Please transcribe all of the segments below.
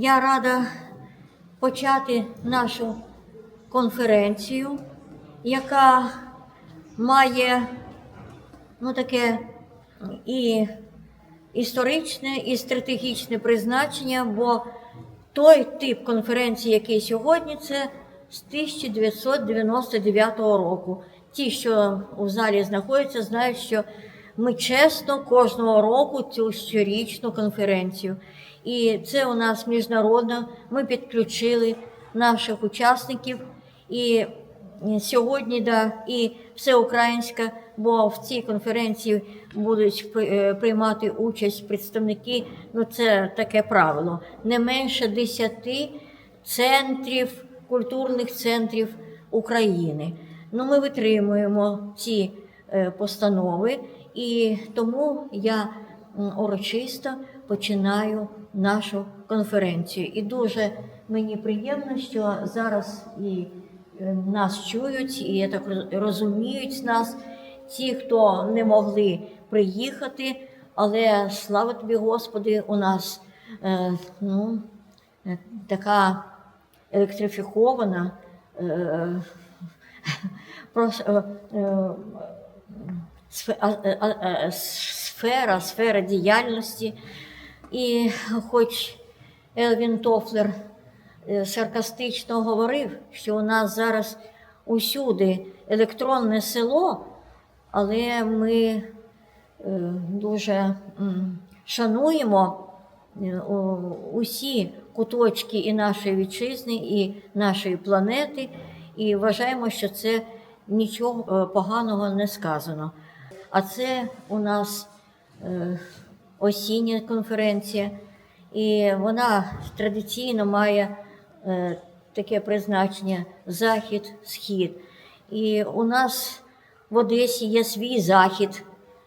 Я рада почати нашу конференцію, яка має ну, таке і історичне, і стратегічне призначення, бо той тип конференції, який сьогодні, це з 1999 року. Ті, що у залі знаходяться, знають, що ми чесно кожного року цю щорічну конференцію. І це у нас міжнародна. Ми підключили наших учасників. І сьогодні да, і всеукраїнська, бо в цій конференції будуть е, приймати участь представники. Ну це таке правило. Не менше 10 центрів, культурних центрів України. Ну, ми витримуємо ці е, постанови, і тому я урочисто починаю нашу конференцію. І дуже мені приємно, що зараз і е, нас чують, і я так розуміють нас, ті, хто не могли приїхати, але слава тобі, Господи, у нас е, ну, е, така електрифікована. Е, е, сфера, сфера діяльності. І хоч Елвін Тофлер е, саркастично говорив, що у нас зараз усюди електронне село, але ми е, дуже шануємо е, усі куточки і нашої вітчизни, і нашої планети, і вважаємо, що це нічого поганого не сказано. А це у нас осіння конференція, і вона традиційно має е, таке призначення захід, схід. І у нас в Одесі є свій захід,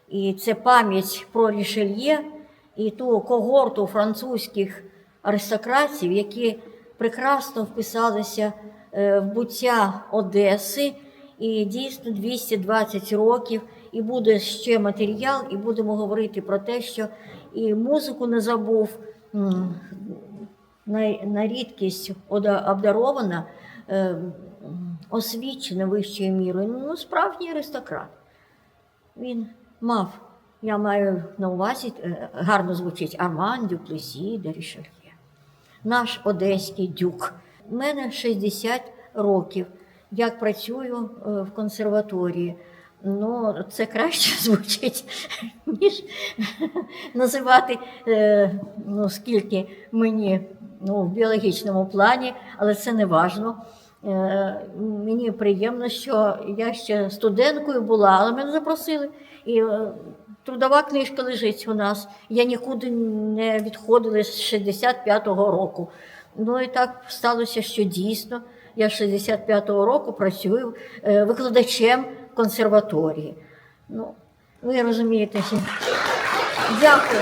і це пам'ять про Рішельє і ту когорту французьких аристократів, які прекрасно вписалися е, в буття Одеси. І дійсно 220 років, і буде ще матеріал, і будемо говорити про те, що і музику не забув на, на рідкість обдарована, е, освічена вищою мірою. Ну, справжній аристократ. Він мав, я маю на увазі, е, гарно звучить Арман, Дюплесі, де Рішельє. Наш одеський дюк. У мене 60 років, як працюю е, в консерваторії. Ну, це краще звучить, ніж називати, е, ну, скільки мені ну, в біологічному плані, але це не важно. Е, Мені приємно, що я ще студенткою була, але мене запросили. І е, трудова книжка лежить у нас. Я нікуди не відходила з 65-го року. Ну і так сталося, що дійсно я з 65-го року працюю викладачем консерваторії. Ну, ви розумієте, що дякую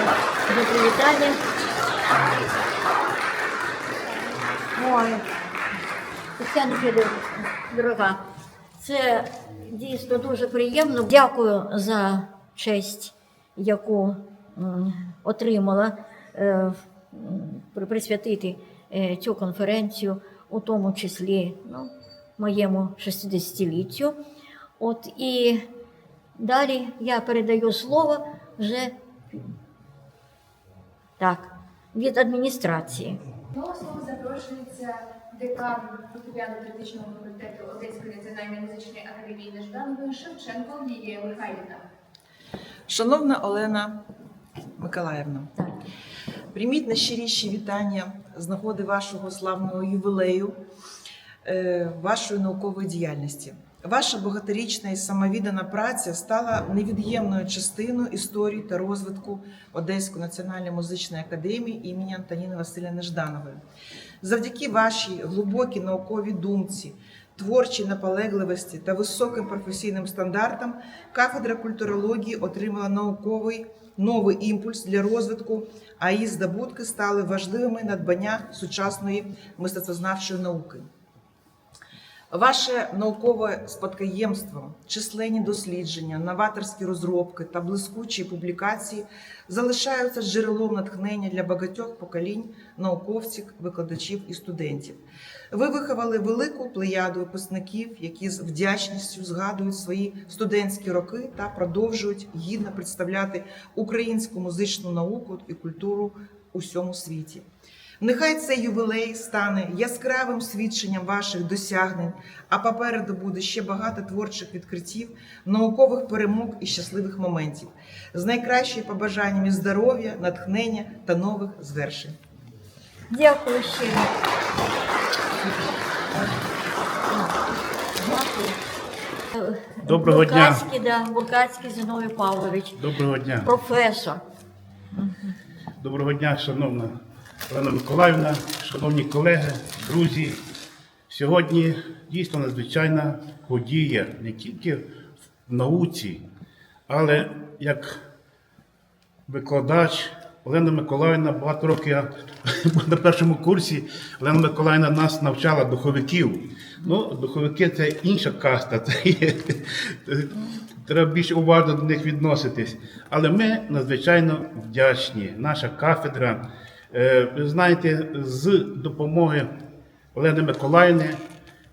за привітання. Ой, Тетяна Федорівна, дорога, це дійсно дуже приємно. Дякую за честь, яку отримала е, присвятити е, цю конференцію, у тому числі ну, моєму 60-літтю. От і далі я передаю слово вже так, від адміністрації. До слова запрошується декан фортепіано-теоретичного факультету Одеської національної музичної академії Нежданової Шевченко Лілія Михайлівна. Шановна Олена Миколаївна, Так. прийміть найщиріші вітання з нагоди вашого славного ювілею, е, вашої наукової діяльності. Ваша багаторічна і самовіддана праця стала невід'ємною частиною історії та розвитку Одеської національної музичної академії імені Антоніни Василя Жданової. Завдяки вашій глибокій науковій думці, творчій наполегливості та високим професійним стандартам кафедра культурології отримала науковий новий імпульс для розвитку, а її здобутки стали важливими надбання сучасної мистецтвознавчої науки. Ваше наукове спадкоємство, численні дослідження, новаторські розробки та блискучі публікації залишаються джерелом натхнення для багатьох поколінь науковців, викладачів і студентів. Ви виховали велику плеяду випускників, які з вдячністю згадують свої студентські роки та продовжують гідно представляти українську музичну науку і культуру у всьому світі. Нехай цей ювілей стане яскравим свідченням ваших досягнень, а попереду буде ще багато творчих відкриттів, наукових перемог і щасливих моментів з найкращими побажаннями здоров'я, натхнення та нових звершень. Дякую щиро. Дякую. Доброго дня. Буркацький, да, Буркацький Зіновій Павлович, Доброго дня. професор. Доброго дня, шановна Олена Миколаївна, шановні колеги, друзі. Сьогодні дійсно надзвичайна подія не тільки в науці, але як викладач Олена Миколаївна багато років я на першому курсі. Олена Миколаївна нас навчала духовиків. Ну, духовики це інша каста. Це є, треба більш уважно до них відноситись. Але ми надзвичайно вдячні. Наша кафедра, знаєте, з допомоги Олени Миколаївни.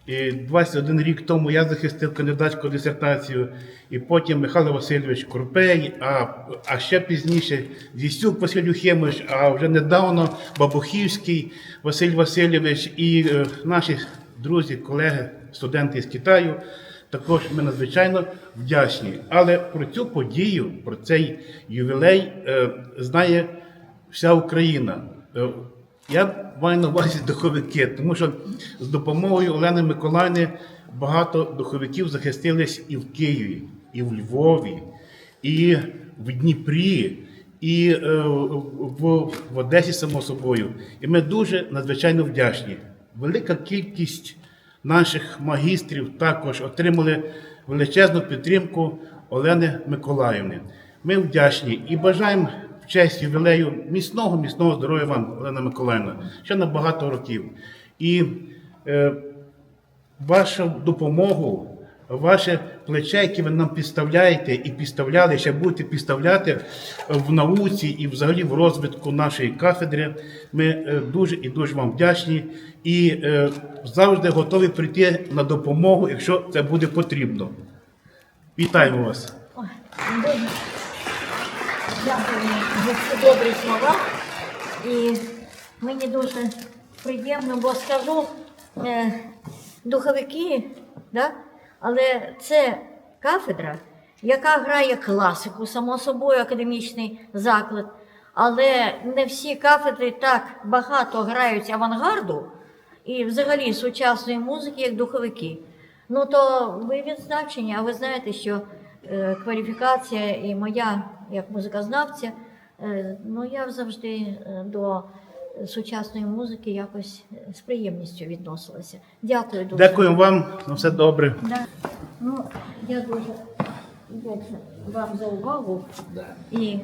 І 21 рік тому я захистив кандидатську дисертацію, і потім Михайло Васильович Курпей, а, а ще пізніше Зістюк Василь Юхимович, а вже недавно Бабухівський Василь Васильович і е, наші друзі, колеги, студенти з Китаю. Також ми надзвичайно вдячні. Але про цю подію, про цей ювілей е, знає вся Україна. Е, я маю на увазі духовики, тому що з допомогою Олени Миколаївни багато духовиків захистились і в Києві, і в Львові, і в Дніпрі, і е, в, в Одесі, само собою. І ми дуже надзвичайно вдячні. Велика кількість наших магістрів також отримали величезну підтримку Олени Миколаївни. Ми вдячні і бажаємо в честь ювілею міцного, міцного здоров'я вам, Олена Миколаївна, ще на багато років. І е, вашу допомогу, ваше плече, яке ви нам підставляєте і підставляли, ще будете підставляти в науці і взагалі в розвитку нашої кафедри. Ми е, дуже і дуже вам вдячні і е, завжди готові прийти на допомогу, якщо це буде потрібно. Вітаємо вас! Дякую за добрі слова. І мені дуже приємно, бо скажу, е, духовики, да? але це кафедра, яка грає класику, само собою, академічний заклад. Але не всі кафедри так багато грають авангарду і взагалі сучасної музики, як духовики. Ну то ви відзначені, а ви знаєте, що кваліфікація і моя як музикознавця, е, ну я завжди е, до сучасної музики якось е, з приємністю відносилася. Дякую дуже. Дякуємо вам на все добре. Да. Ну, я дуже вдячна вам за увагу. І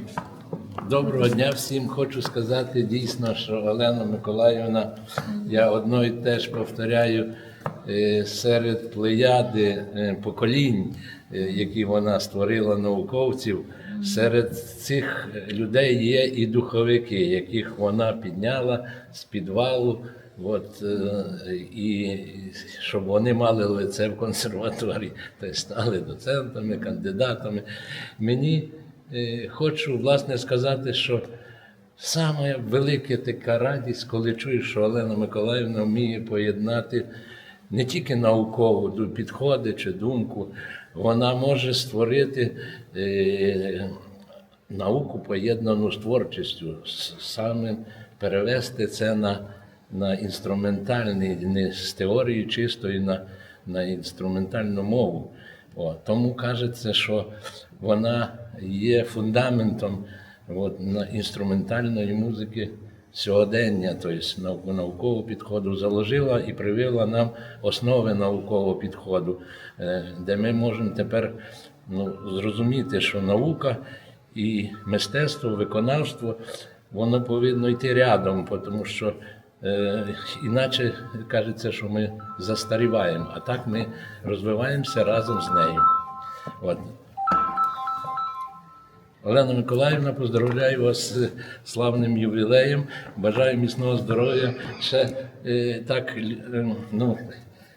Доброго дня всім. Хочу сказати дійсно, що Олена Миколаївна, я одно і теж повторяю, е, серед плеяди е, поколінь, е, які вона створила науковців, серед цих людей є і духовики, яких вона підняла з підвалу. От, е, і щоб вони мали лице в консерваторії, та й стали доцентами, кандидатами. Мені Е, Хочу власне сказати, що саме велика така радість, коли чуєш, що Олена Миколаївна вміє поєднати не тільки наукову підходи чи думку, вона може створити е, науку поєднану з творчістю, саме перевести це на, на інструментальний, не з теорії чистої на, на інструментальну мову. О, тому кажеться, що вона є фундаментом от, на інструментальної музики сьогодення, тобто наукового підходу, заложила і привила нам основи наукового підходу, е, де ми можемо тепер ну, зрозуміти, що наука і мистецтво, виконавство, воно повинно йти рядом, тому що Е, Іначе кажеться, що ми застаріваємо, а так ми розвиваємося разом з нею. От. Олена Миколаївна, поздравляю вас з славним ювілеєм. Бажаю міцного здоров'я. Ще е, так, е, ну,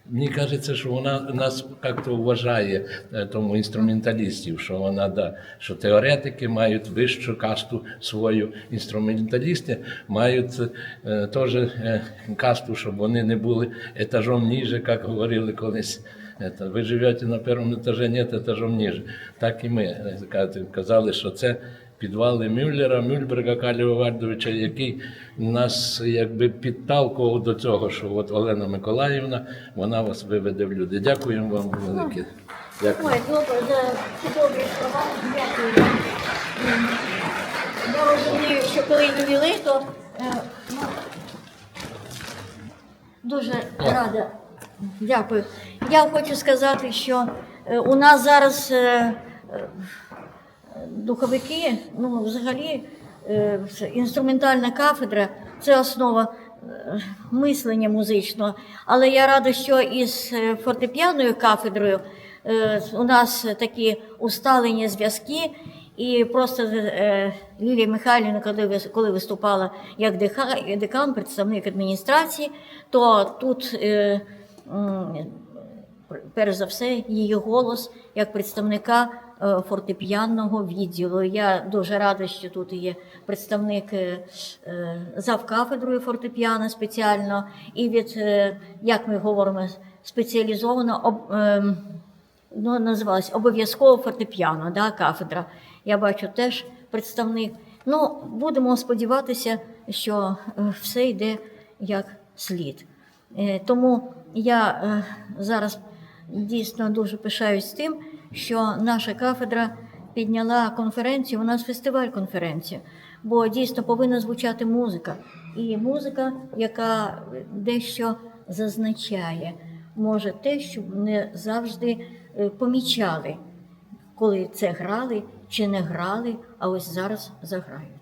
мені кажеться, що вона нас як-то вважає, е, тому інструменталістів, що вона да, що теоретики мають вищу касту свою, інструменталісти мають е, теж е, касту, щоб вони не були етажом ніже, як говорили колись. Это, ви живете на першому етажі, ні, етажом ніже. Так і ми е, казали, що це підвали Мюллера, Мюльберга Каліва який нас якби підталкував до цього, що от Олена Миколаївна, вона вас виведе в люди. Дякуємо вам велике. Дякую. Ой, добре, добрі слова. Дякую. Я розумію, що коли ювілей, то е, ну, дуже рада. Дякую. Я хочу сказати, що е, у нас зараз е, е, духовики, ну взагалі інструментальна кафедра це основа мислення музичного. Але я рада, що із фортепіаною кафедрою у нас такі усталені зв'язки. І просто Лілія Михайлівна, коли, коли виступала як декан, представник адміністрації, то тут перш за все, її голос як представника е, фортепіанного відділу. Я дуже рада, що тут є представник е, е, завкафедрою фортепіано спеціально, і від, як ми говоримо, спеціалізовано об, ем, ну, називалась обов'язково фортепіано, да, кафедра. Я бачу теж представник. Ну, будемо сподіватися, що все йде як слід. Тому я зараз дійсно дуже пишаюсь тим, що наша кафедра підняла конференцію. У нас фестиваль конференція, бо дійсно повинна звучати музика. І музика, яка дещо зазначає, може те, що не завжди е, помічали, коли це грали чи не грали, а ось зараз заграють.